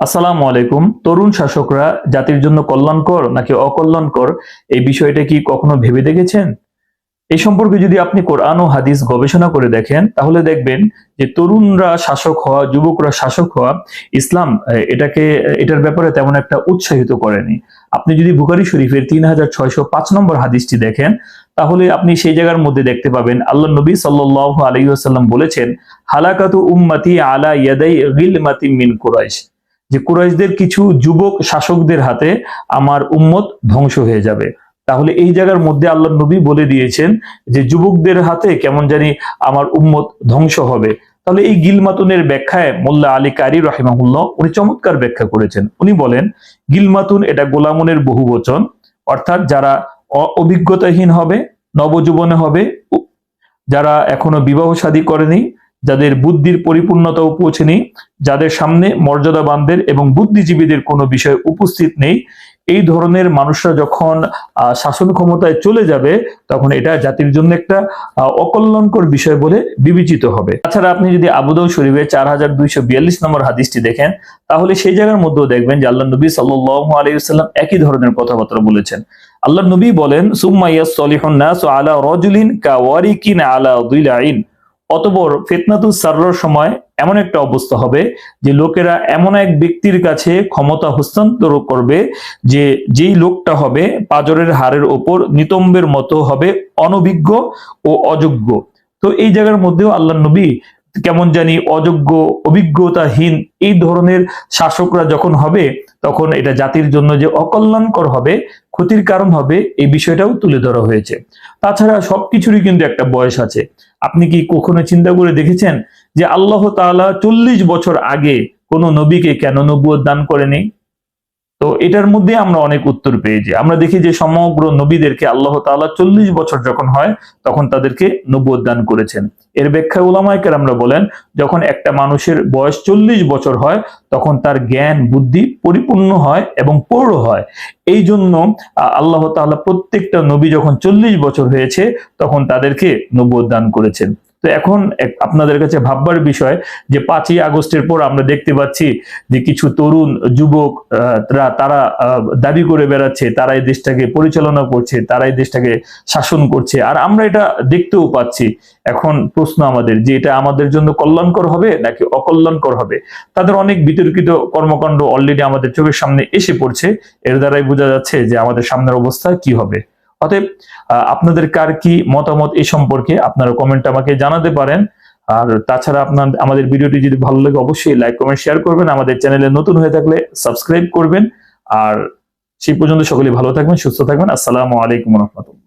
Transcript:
আসসালামু আলাইকুম। তরুণ শাসকরা জাতির জন্য কল্যাণকর নাকি অকল্যাণকর এই বিষয়টা কি কখনো ভেবে দেখেছেন? এই সম্পর্কে যদি আপনি কোরআন ও হাদিস গবেষণা করে দেখেন, তাহলে দেখবেন যে তরুণরা শাসক হওয়া, যুবকরা শাসক হওয়া, ইসলাম এটাকে, এটার ব্যাপারে তেমন একটা উৎসাহিত করেনি। আপনি যদি বুখারি শরীফের তিন হাজার ছয়শো পাঁচ নম্বর হাদিসটি দেখেন, তাহলে আপনি সেই জায়গার মধ্যে দেখতে পাবেন আল্লাহ নবী সাল্লাহ আলাইসাল্লাম বলেছেন, হালাকাতু উম্মাতি আলা ইয়াদাই গিলমাতি মিন কুরাইশ। যে কুরাইশদের কিছু যুবক শাসকদের হাতে আমার উম্মত ধ্বংস হয়ে যাবে। তাহলে এই জায়গার মধ্যে আল্লাহ নবী বলে দিয়েছেন যে যুবকদের হাতে কেমন জানি আমার উম্মত ধ্বংস হবে। তাহলে এই গিলমাতুনের ব্যাখ্যায় মোল্লা আলী কারি রাহিমাহুল্লাহ উনি চমৎকার ব্যাখ্যা করেছেন। উনি বলেন, গিলমাতুন এটা গোলামনের বহু বচন, অর্থাৎ যারা অভিজ্ঞতাহীন হবে, নবযুবনে হবে, যারা এখনও বিবাহ শাদী করেনি যাদের বুদ্ধির পরিপূর্ণতাও পৌঁছেনি যাদের সামনে মর্যাদাবানদের এবং বুদ্ধিজীবীদের কোনো বিষয় উপস্থিত নেই, এই ধরনের মানুষরা যখন শাসন ক্ষমতায় চলে যাবে, তখন এটা জাতির জন্য একটা অকল্যাণকর বিষয় বলে বিবেচিত হবে। তাছাড়া আপনি যদি আবুদাউ শরীফের চার হাজার দুইশো বিয়াল্লিশ নম্বর হাদিসটি দেখেন, তাহলে সেই জায়গার মধ্যেও দেখবেন যে আল্লাহ নবী সাল্লাহ আলাইসাল্লাম একই ধরনের কথাবার্তা বলেছেন। আল্লাহ নবী বলেন সুম্মাইয়া সলিহুন নাস আলা রজুলিন কা ওয়ারিকিন আলা দুইলাইন অতপর ফেতনাতুস সার্রার সময় এমন একটা অবস্থা হবে যে লোকেরা এমন এক ব্যক্তির কাছে ক্ষমতা হস্তান্তর করবে যে যেই লোকটা হবে পাজরের হারের ওপর নিতম্বের মতো হবে অনভিজ্ঞ ও অযোগ্য। তো এই জায়গার মধ্যেও আল্লাহ নবী কেমন জানি অযোগ্য, অভিজ্ঞতাহীন এই ধরনের শাসকরা যখন হবে, তখন এটা জাতির জন্য যে অকল্যাণকর হবে, ক্ষতির কারণ হবে, এই বিষয়টাও তুলে ধরা হয়েছে। তাছাড়া সবকিছুরই কিন্তু একটা বয়স আছে। আপনি কি কখনো চিন্তা করে দেখেছেন যে আল্লাহ তালা চল্লিশ বছর আগে কোনো নবীকে কেন নবুয় দান করেনি? তো এটার মধ্যে আমরা অনেক উত্তর পেয়েছি আমরা দেখি যে সমগ্র নবীদেরকে আল্লাহ তাআলা চল্লিশ বছর যখন হয়, তখন তাদেরকে নবুয়ত দান করেছেন। এর ব্যাখ্যা উলামাইকার আমরা বলেন, যখন একটা মানুষের বয়স চল্লিশ বছর হয়, তখন তার জ্ঞান, বুদ্ধি পরিপূর্ণ হয় এবং পৌঢ় হয়। এই জন্য আল্লাহ তাআলা প্রত্যেকটা নবী যখন চল্লিশ বছর হয়েছে, তখন তাদেরকে নবুয়ত দান করেছেন। তো এখন আপনাদের কাছে ভাববার বিষয় যে পাঁচই আগস্টের পর আমরা দেখতে পাচ্ছি যে কিছু তরুণ যুবক তারা- দাবি করে বেড়াচ্ছে, তারা এই দেশটাকে পরিচালনা করছে, তারা এই দেশটাকে শাসন করছে। আর আমরা এটা দেখতেও পাচ্ছি। এখন প্রশ্ন আমাদের, যে এটা আমাদের জন্য কল্যাণকর হবে নাকি অকল্যাণকর হবে? তাদের অনেক বিতর্কিত কর্মকাণ্ড অলরেডি আমাদের চোখের সামনে এসে পড়ছে। এর দ্বারাই বোঝা যাচ্ছে যে আমাদের সামনের অবস্থা কি হবে। অতএব আপনাদের কার কি মতামত এ সম্পর্কে আপনারা কমেন্ট আমাকে জানাতে পারেন। আর তাছাড়া আপনার, আমাদের ভিডিওটি যদি ভালো লাগে, অবশ্যই লাইক কমেন্ট শেয়ার করবেন। আমাদের চ্যানেলে নতুন হয়ে থাকলে সাবস্ক্রাইব করবেন। আর সেই পর্যন্ত সকলে ভালো থাকবেন, সুস্থ থাকবেন। আসসালামু আলাইকুম রহমতুল্লাহ।